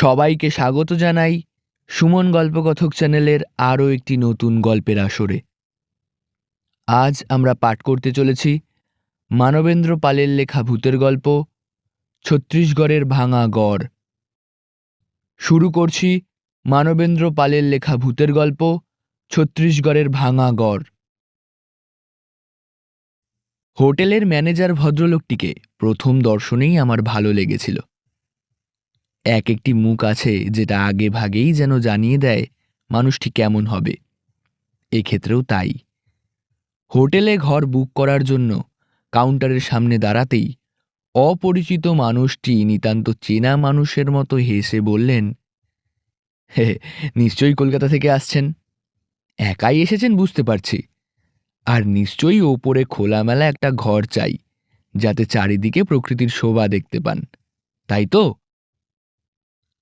সবাইকে স্বাগত জানাই সুমন গল্পকথক চ্যানেলের আরও একটি নতুন গল্পের আসরে। আজ আমরা পাঠ করতে চলেছি মানবেন্দ্র পালের লেখা ভূতের গল্প ছত্তিশগড়ের ভাঙা গড়। শুরু করছি মানবেন্দ্র পালের লেখা ভূতের গল্প ছত্তিশগড়ের ভাঙা গড়। হোটেলের ম্যানেজার ভদ্রলোকটিকে প্রথম দর্শনেই আমার ভালো লেগেছিল। এক একটি মুখ আছে যেটা আগে ভাগেই যেন জানিয়ে দেয় মানুষটি কেমন হবে। এক্ষেত্রেও তাই। হোটেলে ঘর বুক করার জন্য কাউন্টারের সামনে দাঁড়াতেই অপরিচিত মানুষটি নিতান্ত চেনা মানুষের মতো হেসে বললেন, হে, নিশ্চয়ই কলকাতা থেকে আসছেন। একাই এসেছেন বুঝতে পারছি। আর নিশ্চয়ই ওপরে খোলামেলা একটা ঘর চাই, যাতে চারিদিকে প্রকৃতির শোভা দেখতে পান। তাই তো?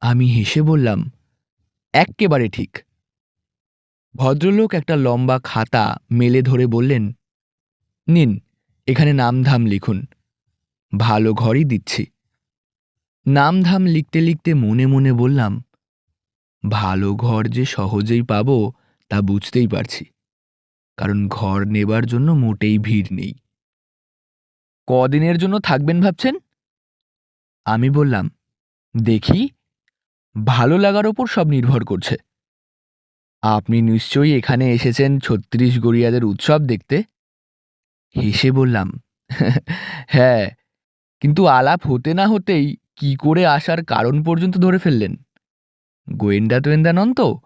আমি হেসে বললাম, এক্কেবারে ঠিক। ভদ্রলোক একটা লম্বা খাতা মেলে ধরে বললেন, নিন, এখানে নামধাম লিখুন। ভালো ঘরই দিচ্ছি। নামধাম লিখতে লিখতে মনে মনে বললাম, ভালো ঘর যে সহজেই পাব তা বুঝতেই পারছি, কারণ ঘর নেবার জন্য মোটেই ভিড় নেই। কদিনের জন্য থাকবেন ভাবছেন? আমি বললাম, দেখি ভালো লাগার ওপর সব নির্ভর করছে। আপনি নিশ্চয়ই এখানে এসেছেন ছত্রিশ গড়িয়াদের উৎসব দেখতে? হেসে বললাম হ্যাঁ কিন্তু আলাপ হতে না হতেই কি করে আসার কারণ পর্যন্ত ধরে ফেললেন? গোয়েন্দা তোয়েন্দা নন তো?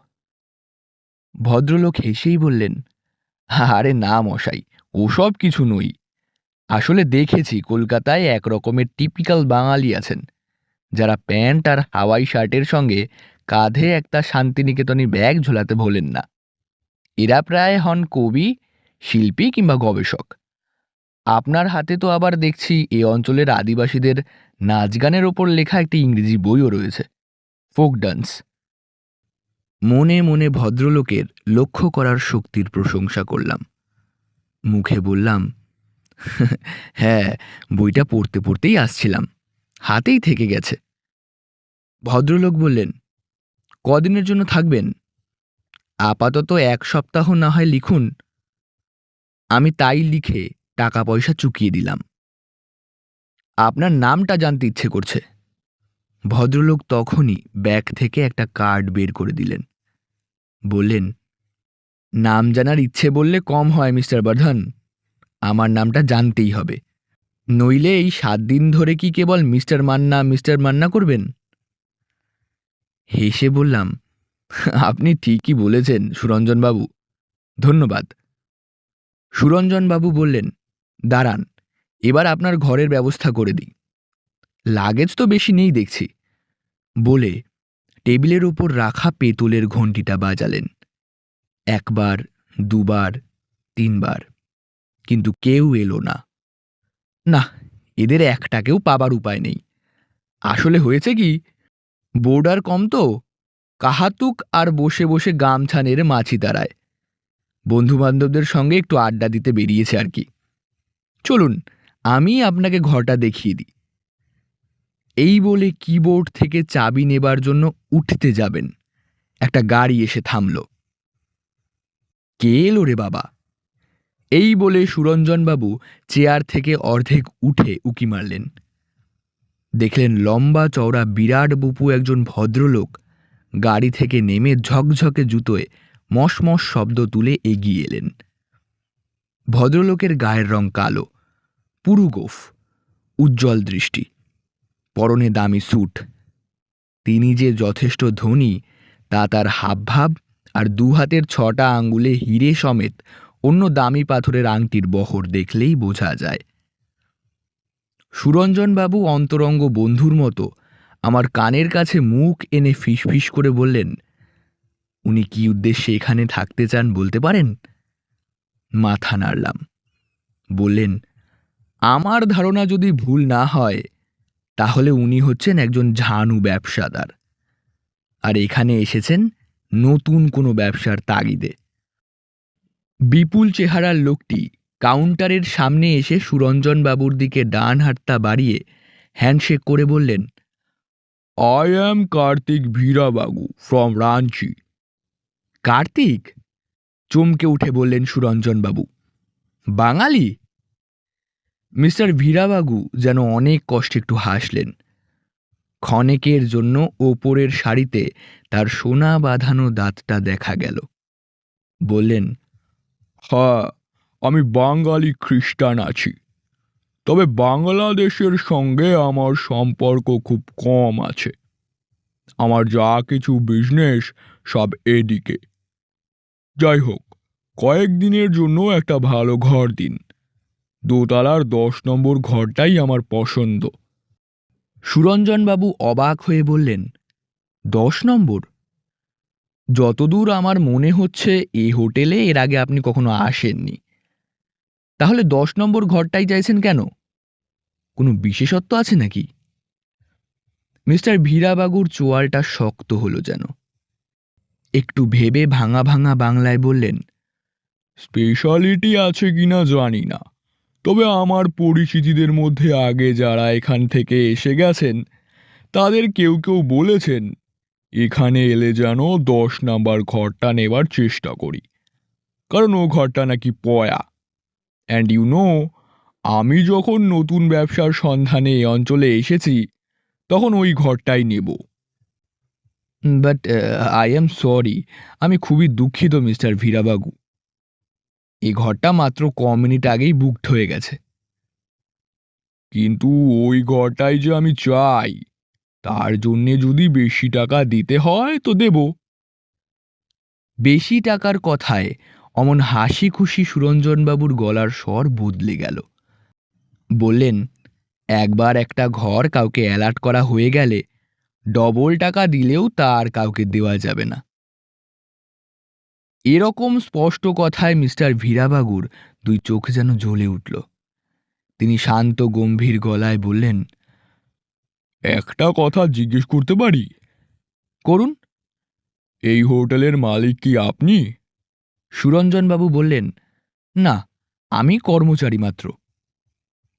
ভদ্রলোক হেসেই বললেন, আরে না মশাই, ওসব কিছু নই। আসলে দেখেছি কলকাতায় এক রকমের টিপিক্যাল বাঙালি আছেন। যারা প্যান্ট আর হাওয়াই শার্টের সঙ্গে কাঁধে একটা শান্তিনিকেতনী ব্যাগ ঝোলাতে ভোলেন না। এরা প্রায় হন কবি, শিল্পী কিংবা গবেষক। আপনার হাতে তো আবার দেখছি এ অঞ্চলের আদিবাসীদের নাচ গানের ওপর লেখা একটি ইংরেজি বইও রয়েছে, ফোক ডান্স। মনে মনে ভদ্রলোকের লক্ষ্য করার শক্তির প্রশংসা করলাম। মুখে বললাম হ্যাঁ বইটা পড়তে পড়তেই আসছিলাম। হাতেই থেকে গেছে। ভদ্রলোক বললেন, কদিনের জন্য থাকবেন? আপাতত এক সপ্তাহ না হয় লিখুন। আমি তাই লিখে টাকা পয়সা চুকিয়ে দিলাম। আপনার নামটা জানতে ইচ্ছে করছে। ভদ্রলোক তখনই ব্যাগ থেকে একটা কার্ড বের করে দিলেন। বললেন, নাম জানার ইচ্ছে বললে কম হয়, মিস্টার বর্ধন। আমার নামটা জানতেই হবে। নইলে এই সাত দিন ধরে কি কেবল মিস্টার মান্না মিস্টার মান্না করবেন? হেসে বললাম, আপনি ঠিকই বলেছেন, সুরঞ্জনবাবু। ধন্যবাদ। সুরঞ্জনবাবু বললেন, দাঁড়ান, এবার আপনার ঘরের ব্যবস্থা করে দিই। লাগেজ তো বেশি নেই দেখছি। বলে টেবিলের ওপর রাখা পেতলের ঘণ্টিটা বাজালেন। একবার, দুবার, তিনবার। কিন্তু কেউ এলো না। না এদের একটাকেও পাবার উপায় নেই। আসলে হয়েছে কি বোর্ডার কম তো। কাহাতুক আর বসে বসে গামছা নেড়ে মাছি দাঁড়ায় বন্ধুবান্ধবদের সঙ্গে একটু আড্ডা দিতে বেরিয়েছে আর কি। চলুন, আমি আপনাকে ঘরটা দেখিয়ে দিই। এই বলে কিবোর্ড থেকে চাবি নেবার জন্য উঠতে যাবেন। একটা গাড়ি এসে থামল। কে এলো রে বাবা? এই বলে সুরঞ্জনবাবু চেয়ার থেকে অর্ধেক উঠে উকি মারলেন। দেখলেন লম্বা চওড়া বিরাট বুপু একজন ভদ্রলোক। গাড়ি থেকে নেমে ঝকঝকে জুতোয় মশমশ শব্দ তুলে এগিয়ে এলেন। ভদ্রলোকের গায়ের রং কালো, পুরু গোফ, উজ্জ্বল দৃষ্টি, পরনে দামি স্যুট। তিনি যে যথেষ্ট ধনী, তা তার হাবভাব আর দু হাতের ছটা আঙ্গুলে হিরে সমেত অন্য দামি পাথরের আংটির বহর দেখলেই বোঝা যায়। সুরঞ্জনবাবু অন্তরঙ্গ বন্ধুর মতো আমার কানের কাছে মুখ এনে ফিসফিস করে বললেন, উনি কি উদ্দেশ্যে এখানে থাকতে চান বলতে পারেন? মাথা নাড়লাম। বললেন, আমার ধারণা যদি ভুল না হয়, তাহলে উনি হচ্ছেন একজন ঝানু ব্যবসাদার। আর এখানে এসেছেন নতুন কোনো ব্যবসার তাগিদে। বিপুল চেহারার লোকটি কাউন্টারের সামনে এসে সুরঞ্জনবাবুর দিকে ডান হাতটা বাড়িয়ে হ্যান্ডশেক করে বললেন I am Kartik Veerababu from Ranchi Kartik? চমকে উঠে বললেন সুরঞ্জনবাবু বাঙালি? মিস্টার ভীরাবাবু যেন অনেক কষ্টে একটু হাসলেন। ক্ষণেকের জন্য ওপরের শাড়িতে তার সোনা বাঁধানো দাঁতটা দেখা গেল। বললেন হ্যাঁ আমি বাঙালি খ্রিস্টান আছি। তবে বাংলাদেশের সঙ্গে আমার সম্পর্ক খুব কম আছে। আমার যা কিছু বিজনেস সব এদিকে। যাই হোক কয়েকদিনের জন্য একটা ভালো ঘর দিন। দোতলার দশ নম্বর ঘরটাই আমার পছন্দ। সুরঞ্জনবাবু অবাক হয়ে বললেন, দশ নম্বর? যতদূর আমার মনে হচ্ছে এই হোটেলে এর আগে আপনি কখনো আসেননি। তাহলে দশ নম্বর ঘরটাই চাইছেন কেন? কোনো বিশেষত্ব আছে নাকি? মিস্টার ভীরাবাগুর চোয়ালটা শক্ত হলো যেন। একটু ভেবে ভাঙা ভাঙা বাংলায় বললেন, স্পেশালিটি আছে কিনা জানি না। তবে আমার পরিচিতিদের মধ্যে আগে যারা এখান থেকে এসে গেছেন, তাদের কেউ কেউ বলেছেন, এখানে এলে যেন দশ নাম্বার ঘরটা নেবার চেষ্টা করি। কারণ ও ঘরটা নাকি পয়া। অ্যান্ড ইউ নো আমি যখন নতুন ব্যবসার সন্ধানে এই অঞ্চলে এসেছি, তখন ওই ঘরটাই নেব। বাট আই এম সরি আমি খুবই দুঃখিত, মিস্টার ভীরাবাবু। এই ঘরটা মাত্র ক মিনিট আগেই বুকড হয়ে গেছে। কিন্তু ওই ঘরটাই যে আমি চাই, তার জন্যে যদি বেশি টাকা দিতে হয়, তো দেব। বেশি টাকার কথায় অমন হাসি খুশি সুরঞ্জনবাবুর গলার স্বর বদলে গেল। বললেন একবার একটা ঘর কাউকে অ্যালার্ট করা হয়ে গেলে ডবল টাকা দিলেও তার কাউকে দেওয়া যাবে না। এরকম স্পষ্ট কথায় মিস্টার ভীরাবাগুর দুই চোখ যেন জ্বলে উঠল। তিনি শান্ত গম্ভীর গলায় বললেন একটা কথা জিজ্ঞেস করতে পারি? করুন। এই হোটেলের মালিক কি আপনি? সুরঞ্জনবাবু বললেন না আমি কর্মচারী মাত্র।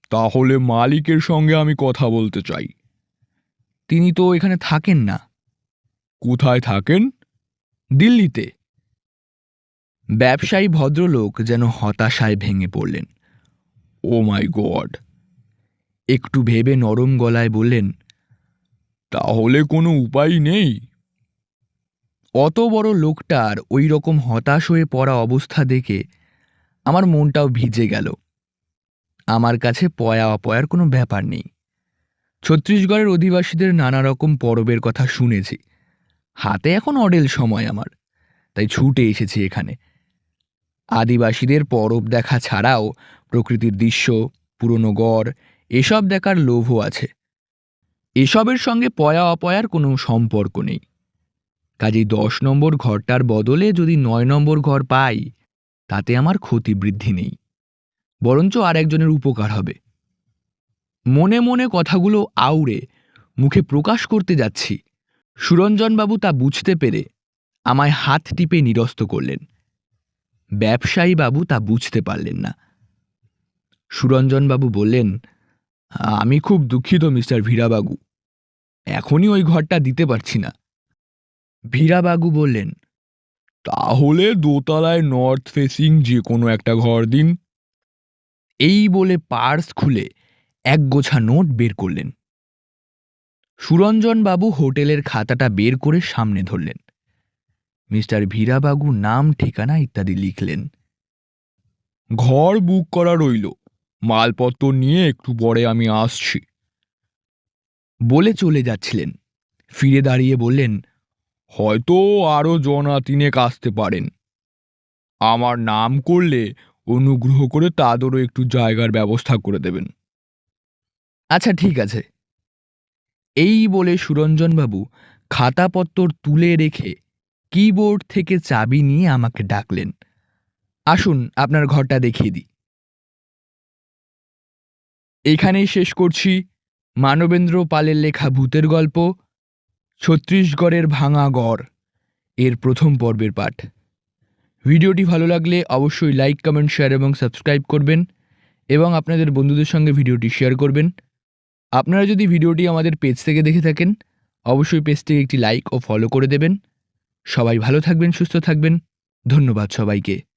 তাহলে মালিকের সঙ্গে আমি কথা বলতে চাই। তিনি তো এখানে থাকেন না। কোথায় থাকেন? দিল্লিতে। ব্যবসায়ী ভদ্রলোক যেন হতাশায় ভেঙে পড়লেন। Oh my god. একটু ভেবে নরম গলায় বললেন তাহলে কোনো উপায় নেই। অত বড় লোকটার ওই রকম হতাশ হয়ে পড়া অবস্থা দেখে আমার মনটাও ভিজে গেল। আমার কাছে পয়া অপয়ার কোনো ব্যাপার নেই। ছত্তিশগড়ের অধিবাসীদের নানা রকম পরবের কথা শুনেছি। হাতে এখন অডেল সময় আমার, তাই ছুটে এসেছি এখানে। আদিবাসীদের পরব দেখা ছাড়াও প্রকৃতির দৃশ্য, পুরনো গড়, এসব দেখার লোভও আছে। এসবের সঙ্গে পয়া অপয়ার কোনো সম্পর্ক নেই। কাজেই দশ নম্বর ঘরটার বদলে যদি নয় নম্বর ঘর পাই, তাতে আমার ক্ষতি বৃদ্ধি নেই। বরঞ্চ আর একজনের উপকার হবে। মনে মনে কথাগুলো আউড়ে মুখে প্রকাশ করতে যাচ্ছি। সুরঞ্জনবাবু তা বুঝতে পেরে আমায় হাত টিপে নিরস্ত করলেন। ব্যবসায়ী বাবু তা বুঝতে পারলেন না। সুরঞ্জনবাবু বললেন, আমি খুব দুঃখিত মিস্টার ভীরাবাবু। এখনই ওই ঘরটা দিতে পারছি না। ভীরাবাবু বললেন, তাহলে দোতলায় নর্থ ফেসিং যে কোনো একটা ঘর দিন। এই বলে পার্স খুলে এক গোছা নোট বের করলেন। সুরঞ্জনবাবু হোটেলের খাতাটা বের করে সামনে ধরলেন। মিস্টার ভীরাবাবু নাম, ঠিকানা ইত্যাদি লিখলেন। ঘর বুক করা রইল, মালপত্র নিয়ে একটু পরে আমি আসছি। বলে চলে যাচ্ছিলেন। ফিরে দাঁড়িয়ে বললেন হয়তো আরও জনা তিনেক আসতে পারেন। আমার নাম করলে অনুগ্রহ করে তাদেরও একটু জায়গার ব্যবস্থা করে দেবেন। আচ্ছা ঠিক আছে। এই বলে সুরঞ্জনবাবু খাতাপত্তর তুলে রেখে কিবোর্ড থেকে চাবি নিয়ে আমাকে ডাকলেন। আসুন, আপনার ঘরটা দেখিয়ে দিই। এখানেই শেষ করছি। মানবেন্দ্র পালের লেখা ভূতের গল্প। ছত্তিশগড়ের ভাঙা গড় এর প্রথম পর্বের পাঠ। ভিডিওটি ভালো লাগলে অবশ্যই লাইক, কমেন্ট, শেয়ার এবং সাবস্ক্রাইব করবেন এবং আপনাদের বন্ধুদের সঙ্গে ভিডিওটি শেয়ার করবেন। আপনারা যদি ভিডিওটি আমাদের পেজ থেকে দেখে থাকেন, অবশ্যই পেজটিকে একটি লাইক ও ফলো করে দেবেন। সবাই ভালো থাকবেন, সুস্থ থাকবেন। ধন্যবাদ সবাইকে।